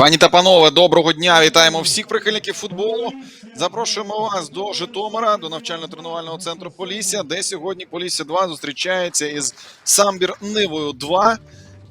Пані та панове, доброго дня! Вітаємо всіх прихильників футболу. Запрошуємо вас до Житомира, до навчально-тренувального центру Полісся, де сьогодні Полісся 2 зустрічається із Самбір Нивою 2.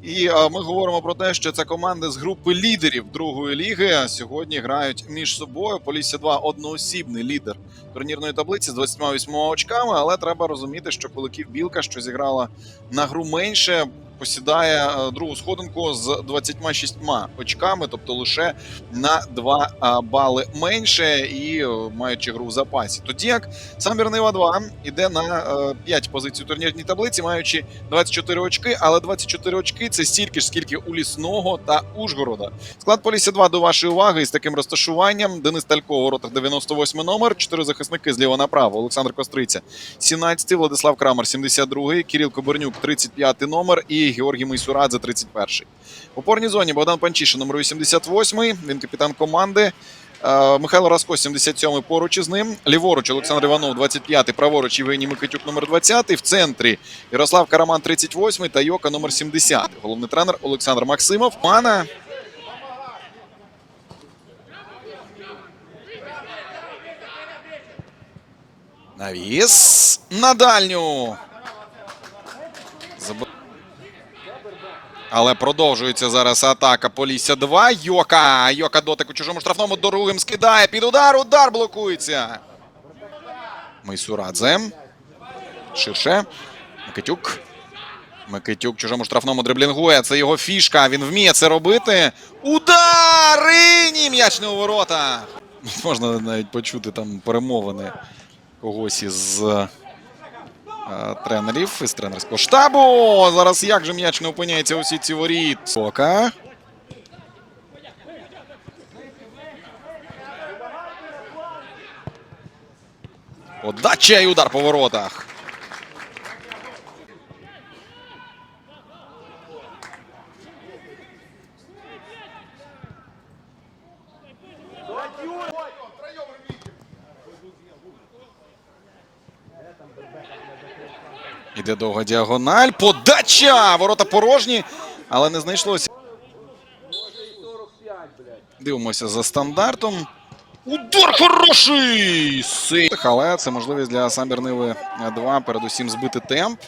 І е, ми говоримо про те, що це команди з групи лідерів другої ліги сьогодні грають між собою. Полісся 2 одноосібний лідер турнірної таблиці з 28 очками. Але треба розуміти, що колектив Білка, що зіграла на гру менше, посідає е, другу сходинку з 26 очками, тобто лише на 2 бали менше і е, маючи гру в запасі. Тоді як Самбір Нива 2 іде на 5 позицій у турнірній таблиці, маючи 24 очки, але 24 очки це стільки ж, скільки у Лісного та Ужгорода. Склад Полісся 2 до вашої уваги із таким розташуванням. Денис Талько у воротах 98 номер, 4 захисники зліва направо. Олександр Костриця 17, Владислав Крамер 72, Кирил Кобернюк 35 номер і Георгій Мейсурадзе 31-й. В опорній зоні Богдан Панчишин номер 88, він капітан команди. Е, Михайло Раско, 77-й поруч із ним. Ліворуч Олександр Іванов, 25-й. праворуч Євгеній Микитюк, номер 20. В центрі Ярослав Караман, 38 та Йока, номер 70. Головний тренер Олександр Максимов. Мана. Навіс на дальню. Але продовжується зараз атака Полісся 2. Йока. Йока дотик у чужому штрафному другим скидає. Під удар. Удар блокується. Мейсурадзе. Ширше. Микитюк. Микитюк чужому штрафному дриблінгує. Це його фішка. Він вміє це робити. Удар! І ні, м'яч не у воротах. Можна навіть почути там перемовини когось із тренерів із тренерського штабу. Зараз як же м'яч не опиняється у сітці воріт. Сока. Подача і удар по воротах. Іде довга діагональ. Подача! Ворота порожні, але не знайшлося. Дивимося за стандартом. Удар хороший! Сейв. Але це можливість для Самбір Ниви 2 передусім збити темп.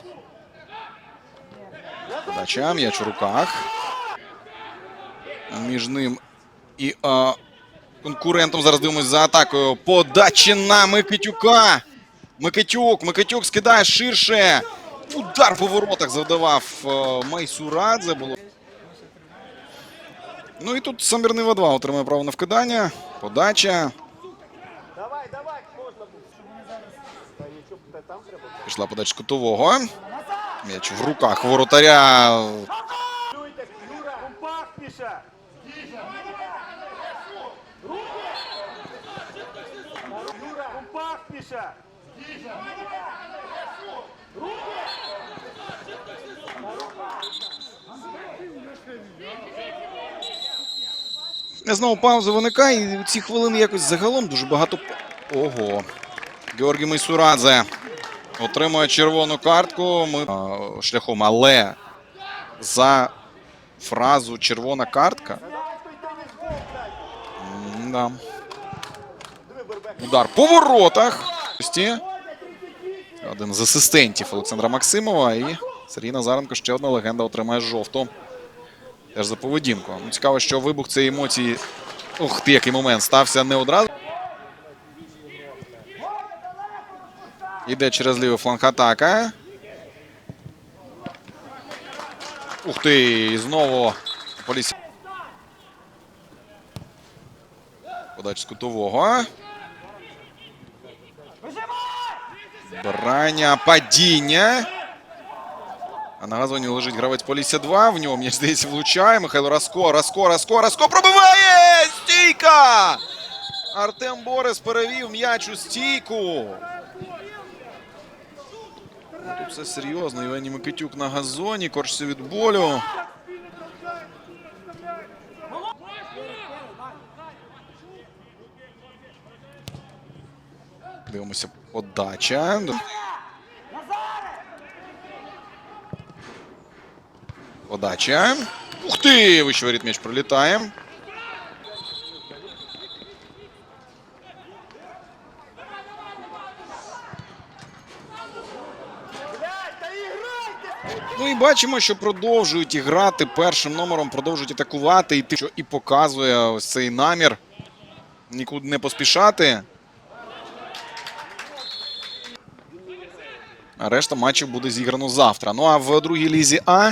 Подача, м'яч у руках. Між ним і а, конкурентом зараз дивимося за атакою. Подача на Микитюка. Микитюк, Микитюк скидає ширше. Удар по воротах завдавав е, Майсурадзе. Було. Ну і тут Самбірнива 2 отримує право на вкидання. Подача. Давай, давай, можна. Пішла подача кутового. М'яч в руках воротаря. Компактніше. Знову пауза виникає. І ці хвилини якось загалом дуже багато. Ого. Георгій Майсурадзе отримує червону картку. Ми шляхом, але за фразу червона картка. М-да. Удар по воротах. Гості. Один з асистентів Олександра Максимова. І Сергій Назаренко, ще одна легенда, отримає жовту. Теж за поведінку. Ну, цікаво, що вибух цієї емоції. Ух ти, який момент стався не одразу. Іде через лівий фланг атака. Ух ти! І знову Полісся. Подача з кутового. Брання падіння. А на газоні лежить гравець Полісся 2. В нього, мені здається, влучає. Михайло Раско, Раско, Раско, Раско пробиває! Стійка! Артем Борис перевів м'яч у стійку. Ну, Тут все серйозно. Євгеній Микитюк на газоні, корчиться від болю. Дивимося, подача. Подача. Ух ти! Вище м'яч пролітає. Ну і бачимо, що продовжують іграти першим номером, продовжують атакувати, і те, що і показує ось цей намір. Нікуди не поспішати. Решта матчів буде зіграно завтра. Ну а в другій лізі А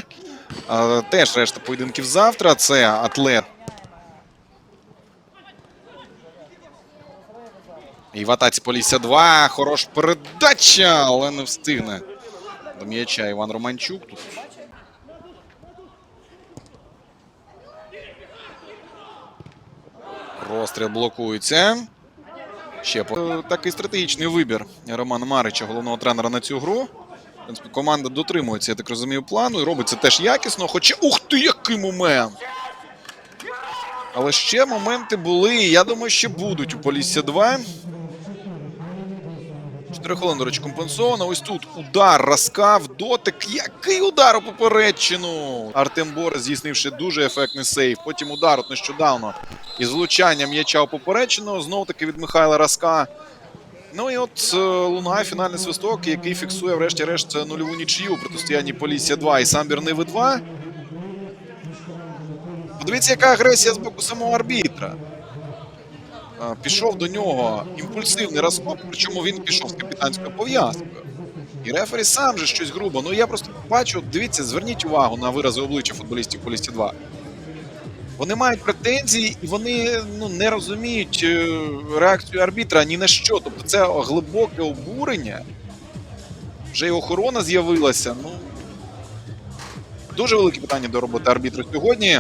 теж решта поєдинків завтра. Це атлет. І в атаці Полісся 2. Хороша передача, але не встигне. До м'яча Іван Романчук. Тут Розстріл блокується. Ще по- такий стратегічний вибір Романа Марича, головного тренера на цю гру. В принципі, команда дотримується, я так розумію, плану і робить це теж якісно. Хоча, ух ти, який момент! Але ще моменти були, і я думаю, ще будуть у Полісся 2. 4 хвилини, до речі, компенсовано. Ось тут удар, розкав, дотик. Який удар у попередчину! Артем Борис, здійснивши дуже ефектний сейв. Потім удар от нещодавно із влучанням м'яча у попередчину. Знову таки від Михайла Раска. Ну і от е, лунає фінальний свисток, який фіксує, врешті-решт, нульову нічию у протистоянні Полісся 2 і Самбір Ниви 2. Подивіться, яка агресія з боку самого арбітра. Пішов до нього імпульсивний розкоп, причому він пішов з капітанською пов'язкою. І рефері сам же щось грубо. Ну я просто бачу, дивіться, зверніть увагу на вирази обличчя футболістів Полісті 2. Вони мають претензії і вони ну, не розуміють е, реакцію арбітра ні на що. Тобто це глибоке обурення. Вже і охорона з'явилася. Ну, дуже велике питання до роботи арбітра сьогодні.